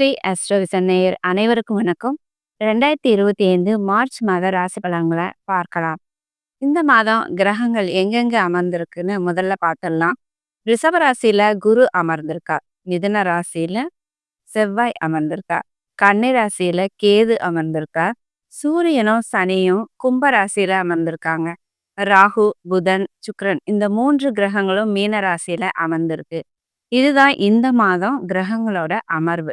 ஸ்ரீ அஸ்ட்ரோவிசன் நேயர் அனைவருக்கும் வணக்கம். ரெண்டாயிரத்தி இருபத்தி ஐந்து மார்ச் மாத ராசி பலன்களை பார்க்கலாம். இந்த மாதம் கிரகங்கள் எங்கெங்க அமர்ந்திருக்குன்னு முதல்ல பார்த்துடலாம். ரிஷப ராசியில குரு அமர்ந்திருக்கார். மிதுன ராசியில செவ்வாய் அமர்ந்திருக்கார். கன்னி ராசியில கேது அமர்ந்திருக்கார். சூரியனும் சனியும் கும்ப ராசியில அமர்ந்திருக்காங்க. ராகு புதன் சுக்ரன் இந்த மூன்று கிரகங்களும் மீன ராசியில அமர்ந்திருக்கு. இதுதான் இந்த மாதம் கிரகங்களோட அமர்வு.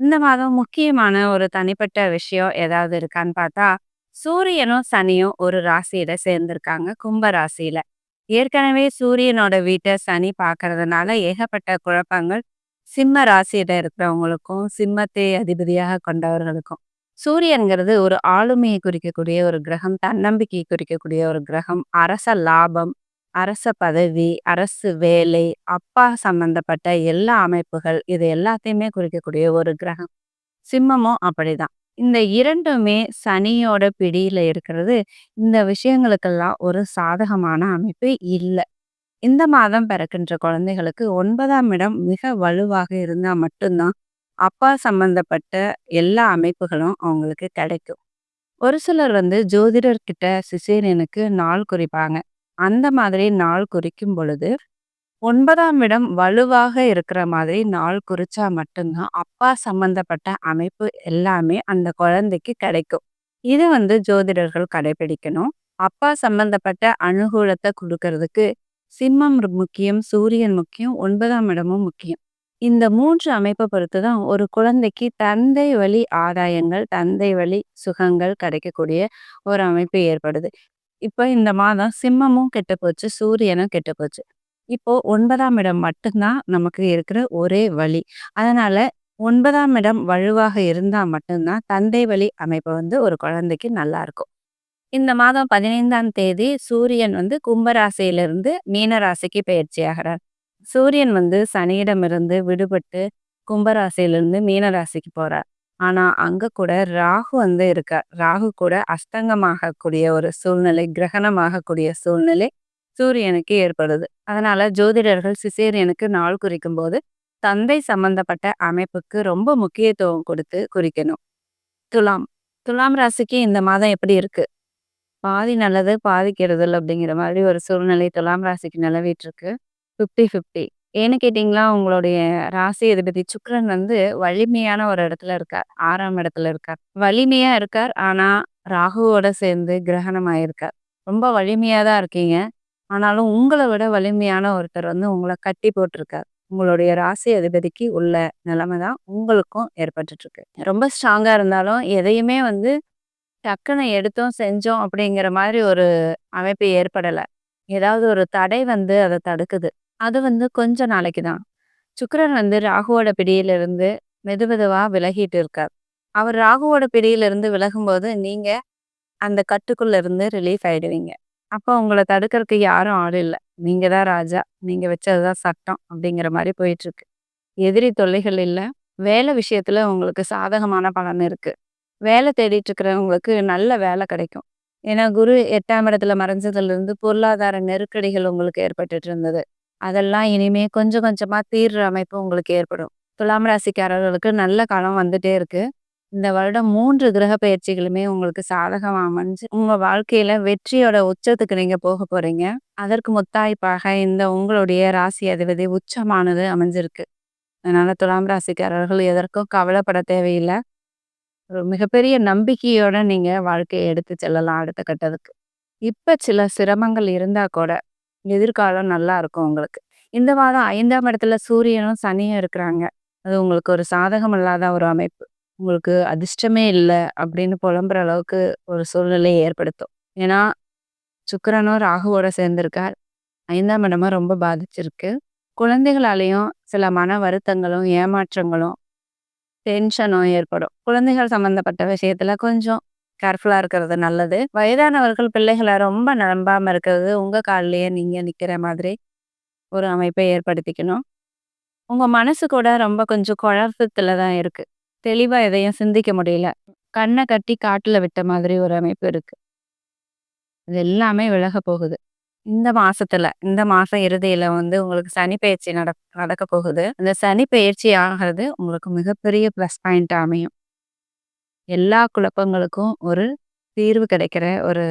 இந்த மாதம் முக்கியமான ஒரு தனிப்பட்ட விஷயம் ஏதாவது இருக்கான்னு பார்த்தா சூரியனும் சனியும் ஒரு ராசியில சேர்ந்திருக்காங்க கும்ப ராசியில. ஏற்கனவே சூரியனோட வீட்டை சனி பார்க்கறதுனால ஏகப்பட்ட குழப்பங்கள் சிம்ம ராசியில இருக்கிறவங்களுக்கும் சிம்மத்தை அதிபதியாக கொண்டவர்களுக்கும். சூரியன்கிறது ஒரு ஆளுமையை குறிக்கக்கூடிய ஒரு கிரகம் தன்னம்பிக்கையை குறிக்கக்கூடிய ஒரு கிரகம் அரச லாபம் அரச பதவி அரசு வேலை அப்பா சம்பந்தப்பட்ட எல்லா அமைப்புகள் இது எல்லாத்தையுமே குறிக்கக்கூடிய ஒரு கிரகம். சிம்மமும் அப்படிதான். இந்த இரண்டுமே சனியோட பிடியில இருக்கிறது. இந்த விஷயங்களுக்கெல்லாம் ஒரு சாதகமான அமைப்பு இல்லை. இந்த மாதம் பிறக்கின்ற குழந்தைகளுக்கு ஒன்பதாம் இடம் மிக வலுவாக இருந்தா மட்டும்தான் அப்பா சம்பந்தப்பட்ட எல்லா அமைப்புகளும் அவங்களுக்கு கிடைக்கும். ஒரு சிலர் வந்து ஜோதிடர்கிட்ட சிசேரியனுக்கு நாள் குறிப்பாங்க. அந்த மாதிரி நாள் குறிக்கும் பொழுது ஒன்பதாம் இடம் வலுவாக இருக்கிற மாதிரி நாள் குறிச்சா மட்டும்தான் அப்பா சம்பந்தப்பட்ட அமைப்பு எல்லாமே அந்த குழந்தைக்கு கிடைக்கும். இது வந்து ஜோதிடர்கள் கடைபிடிக்கணும் அப்பா சம்பந்தப்பட்ட அனுகூலத்தை கொடுக்கறதுக்கு சிம்மம் முக்கியம் சூரியன் முக்கியம் ஒன்பதாம் இடமும் முக்கியம். இந்த மூன்று அமைப்பை பொறுத்து தான் ஒரு குழந்தைக்கு தந்தை வழி ஆதாயங்கள் தந்தை வழி சுகங்கள் கிடைக்கக்கூடிய ஒரு அமைப்பு ஏற்படுது. இப்போ இந்த மாதம் சிம்மமும் கெட்டு போச்சு சூரியனும் கெட்டு போச்சு. இப்போ ஒன்பதாம் இடம் மட்டும்தான் நமக்கு இருக்கிற ஒரே வழி. அதனால ஒன்பதாம் இடம் வலுவாக இருந்தா மட்டும்தான் தந்தை வழி அமைப்பு வந்து ஒரு குழந்தைக்கு நல்லா இருக்கும். இந்த மாதம் பதினைந்தாம் தேதி சூரியன் வந்து கும்பராசியிலிருந்து மீனராசிக்கு பயிற்சி ஆகிறார். சூரியன் வந்து சனியிடமிருந்து விடுபட்டு கும்பராசியிலிருந்து மீனராசிக்கு போறார். ஆனா அங்க கூட ராகு வந்து இருக்கார் ராகு கூட அஸ்தங்கமாகக்கூடிய ஒரு சூழ்நிலை கிரகணமாகக்கூடிய சூழ்நிலை சூரியனுக்கு ஏற்படுது. அதனால ஜோதிடர்கள் சிசேரியனுக்கு நாள் குறிக்கும் போது தந்தை சம்பந்தப்பட்ட அமைப்புக்கு ரொம்ப முக்கியத்துவம் கொடுத்து குறிக்கணும். துலாம் துலாம் ராசிக்கு இந்த மாதம் எப்படி இருக்கு? பாதி நல்லது பாதி கெடுதல் அப்படிங்கிற மாதிரி ஒரு சூழ்நிலை துலாம் ராசிக்கு நிலவிட்டு இருக்கு. ஃபிஃப்டி ஃபிஃப்டி ஏன்னு கேட்டீங்களா, உங்களுடைய ராசி அதிபதி சுக்கிரன் வந்து வலிமையான ஒரு இடத்துல இருக்கார். ஆறாம் இடத்துல இருக்கார். வலிமையா இருக்கார். ஆனா, ராகுவோட சேர்ந்து கிரகணம் ஆயிருக்கார். ரொம்ப வலிமையா தான் இருக்கீங்க. ஆனாலும் உங்கள விட வலிமையான ஒருத்தர் வந்து உங்கள கட்டி போட்டிருக்கார். உங்களுடைய ராசி அதிபதிக்கு உள்ள நிலைமை தான் உங்களுக்கும் ஏற்பட்டுட்ருக்கு ரொம்ப ஸ்ட்ராங்கா இருந்தாலும், எதையுமே வந்து டக்குன்னு எடுத்தோம், செஞ்சோம் அப்படிங்கிற மாதிரி ஒரு அமைப்பு ஏற்படல. ஏதாவது ஒரு தடை வந்து அத தடுக்குது. அது வந்து கொஞ்ச நாளைக்கு தான். சுக்கரன் வந்து ராகுவோட பிடியிலிருந்து மெதுமெதுவா விலகிட்டு இருக்கார். அவர் ராகுவோட பிடியிலிருந்து விலகும்போது, நீங்க அந்த கட்டுக்குள்ள இருந்து ரிலீஃப் ஆயிடுவீங்க. அப்போ உங்களை தடுக்கிறதுக்கு யாரும் ஆள் இல்லை நீங்க தான் ராஜா. நீங்க வச்சது தான் சட்டம் அப்படிங்கிற மாதிரி போயிட்டுருக்கு. எதிரி தொல்லைகள் இல்லை வேலை விஷயத்துல உங்களுக்கு சாதகமான பலன் இருக்கு. வேலை தேடிட்டு இருக்கிறவங்களுக்கு நல்ல வேலை கிடைக்கும். ஏன்னா குரு எட்டாம் இடத்துல மறைஞ்சதுலேருந்து பொருளாதார நெருக்கடிகள் உங்களுக்கு ஏற்பட்டுட்டு இருந்தது. அதெல்லாம் இனிமே கொஞ்சம் கொஞ்சமாக தீர்ற அமைப்பு உங்களுக்கு ஏற்படும். துலாம் ராசிக்காரர்களுக்கு நல்ல காலம் வந்துட்டே இருக்கு. இந்த வருடம் மூன்று கிரக பயிற்சிகளுமே உங்களுக்கு சாதகம் அமைஞ்சு, உங்க வாழ்க்கையில வெற்றியோட உச்சத்துக்கு நீங்க போக போறீங்க. அதற்கு முத்தாய்ப்பாக இந்த உங்களுடைய ராசி அதிபதி உச்சமானது அமைஞ்சிருக்கு. அதனால துலாம் ராசிக்காரர்கள் எதற்கும் கவலைப்பட தேவையில்லை ஒரு மிகப்பெரிய நம்பிக்கையோட நீங்க வாழ்க்கையை எடுத்து செல்லலாம் அடுத்த கட்டத்துக்கு. இப்ப சில சிரமங்கள் இருந்தா கூட எதிர்காலம் நல்லா இருக்கும் உங்களுக்கு. இந்த வாரம் ஐந்தாம் இடத்துல சூரியனும், சனியும் இருக்கிறாங்க. அது உங்களுக்கு ஒரு சாதகம் இல்லாத ஒரு அமைப்பு. உங்களுக்கு அதிர்ஷ்டமே இல்லை அப்படின்னு புலம்புற அளவுக்கு ஒரு சூழ்நிலையை ஏற்படுத்தும். ஏன்னா, சுக்கரனும் ராகுவோட சேர்ந்திருக்கார். ஐந்தாம் இடமும் ரொம்ப பாதிச்சிருக்கு. குழந்தைகளாலேயும் சில மன வருத்தங்களும், ஏமாற்றங்களும், டென்ஷனும் ஏற்படும். குழந்தைகள் சம்மந்தப்பட்ட விஷயத்துல கொஞ்சம் கேர்ஃபுல்லா இருக்கிறது நல்லது. வயதானவர்கள் பிள்ளைகளை ரொம்ப நம்பாம இருக்கிறது, உங்க கால்லையே நீங்க நிக்கிற மாதிரி ஒரு அமைப்பை ஏற்படுத்திக்கணும். உங்க மனசு கூட ரொம்ப கொஞ்சம் குழப்பத்துல தான் இருக்கு. தெளிவா எதையும் சிந்திக்க முடியல. கண்ணை கட்டி காட்டுல விட்ட மாதிரி ஒரு அமைப்பு இருக்கு. இது எல்லாமே விலக போகுது. இந்த மாசத்துல, இந்த மாசம் இறுதியில வந்து உங்களுக்கு சனி பயிற்சி நட நடக்க போகுது. அந்த சனி பயிற்சி ஆகிறது உங்களுக்கு மிகப்பெரிய ப்ளஸ் பாயிண்ட் அமையும். எல்லா குழப்பங்களுக்கும் ஒரு தீர்வு கிடைக்கிற ஒரு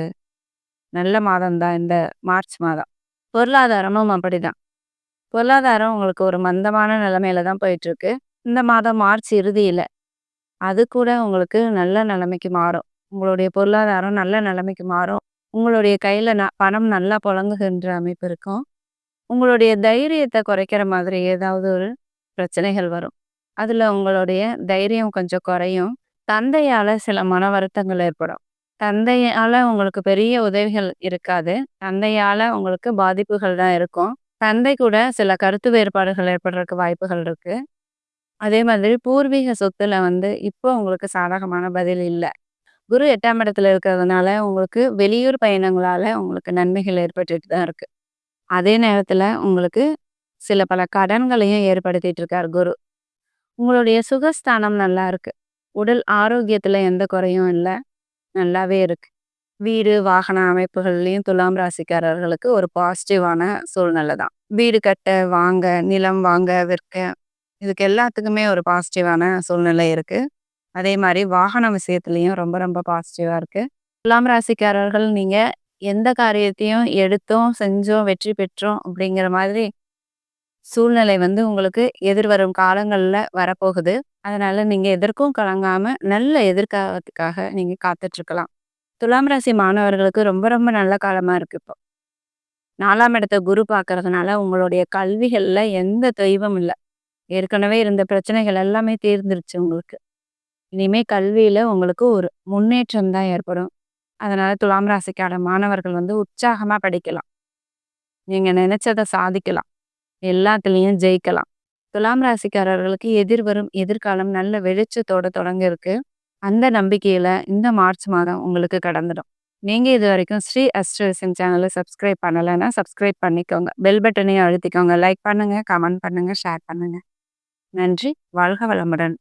நல்ல மாதம் தான் இந்த மார்ச் மாதம். பொருளாதாரமும் அப்படிதான். பொருளாதாரம் உங்களுக்கு ஒரு மந்தமான நிலைமையில தான் போயிட்டுருக்கு. இந்த மாதம் மார்ச் இறுதியில் அது கூட உங்களுக்கு நல்ல நிலைமைக்கு மாறும். உங்களுடைய பொருளாதாரம் நல்ல நிலைமைக்கு மாறும். உங்களுடைய கையில் ந பணம் நல்லா புழங்குகின்ற அமைப்பு இருக்கும். உங்களுடைய தைரியத்தை குறைக்கிற மாதிரி ஏதாவது ஒரு பிரச்சனைகள் வரும். அதில் உங்களுடைய தைரியம் கொஞ்சம் குறையும். தந்தையால சில மன வருத்தங்கள் ஏற்படும். தந்தையால உங்களுக்கு பெரிய உதவிகள் இருக்காது. தந்தையால உங்களுக்கு பாதிப்புகள் தான் இருக்கும். தந்தை கூட சில கருத்து வேறுபாடுகள் ஏற்படுறதுக்கு வாய்ப்புகள் இருக்கு. அதே மாதிரி பூர்வீக சொத்துல வந்து இப்போ உங்களுக்கு சாதகமான பதில் இல்ல. குரு 8ஆம் இடத்துல இருக்கிறதுனால உங்களுக்கு வெளியூர் பயணங்களால உங்களுக்கு நன்மைகள் ஏற்பட்டுட்டு தான் இருக்கு. அதே நேரத்துல உங்களுக்கு சில பல கடன்களையும் ஏற்படுத்திட்டு இருக்கார் குரு. உங்களுடைய சுகஸ்தானம் நல்லா இருக்கு. உடல் ஆரோக்கியத்தில் எந்த குறையும் இல்லை நல்லாவே இருக்கு. வீடு, வாகன அமைப்புகள்லையும் துலாம் ராசிக்காரர்களுக்கு ஒரு பாசிட்டிவான சூழ்நிலை தான். வீடு கட்ட, வாங்க, நிலம் வாங்க, விற்க இதுக்கு எல்லாத்துக்குமே ஒரு பாசிட்டிவான சூழ்நிலை இருக்குது அதே மாதிரி வாகன விஷயத்துலையும் ரொம்ப ரொம்ப பாசிட்டிவாக இருக்குது துலாம் ராசிக்காரர்கள் நீங்கள் எந்த காரியத்தையும் எடுத்தோம், செஞ்சோம், வெற்றி பெற்றோம் அப்படிங்கிற மாதிரி சூழ்நிலை வந்து உங்களுக்கு எதிர்வரும் காலங்களில் வரப்போகுது. அதனால நீங்கள் எதற்கும் கலங்காம நல்ல எதிர்காலத்துக்காக நீங்கள் காத்துட்ருக்கலாம் துலாம் ராசி மாணவர்களுக்கு ரொம்ப ரொம்ப நல்ல காலமாக இருக்கு இப்போ. நாலாம் இடத்த குரு பார்க்கறதுனால உங்களுடைய கல்விகளில் எந்த தொய்வும் இல்லை ஏற்கனவே இருந்த பிரச்சனைகள் எல்லாமே தீர்ந்துருச்சு உங்களுக்கு. இனிமே கல்வியில் உங்களுக்கு ஒரு முன்னேற்றம் தான் ஏற்படும். அதனால துலாம் ராசிக்கான மாணவர்கள் வந்து உற்சாகமாக படிக்கலாம். நீங்கள் நினச்சதை சாதிக்கலாம். எல்லாத்துலேயும் ஜெயிக்கலாம். துலாம் ராசிக்காரர்களுக்கு எதிர்வரும் எதிர்காலம் நல்ல வெளிச்சத்தோட தொடங்க இருக்கு. அந்த நம்பிக்கையில இந்த மார்ச் மாதம் உங்களுக்கு கடந்துடும். நீங்கள் இது வரைக்கும் ஸ்ரீ அஸ்ட்ரோவிஷன் சேனலை சப்ஸ்கிரைப் பண்ணலைன்னா சப்ஸ்கிரைப் பண்ணிக்கோங்க. பெல் பட்டனையும் அழுத்திக்கோங்க. லைக் பண்ணுங்கள் கமெண்ட் பண்ணுங்கள் ஷேர் பண்ணுங்கள் நன்றி. வாழ்க வளமுடன்.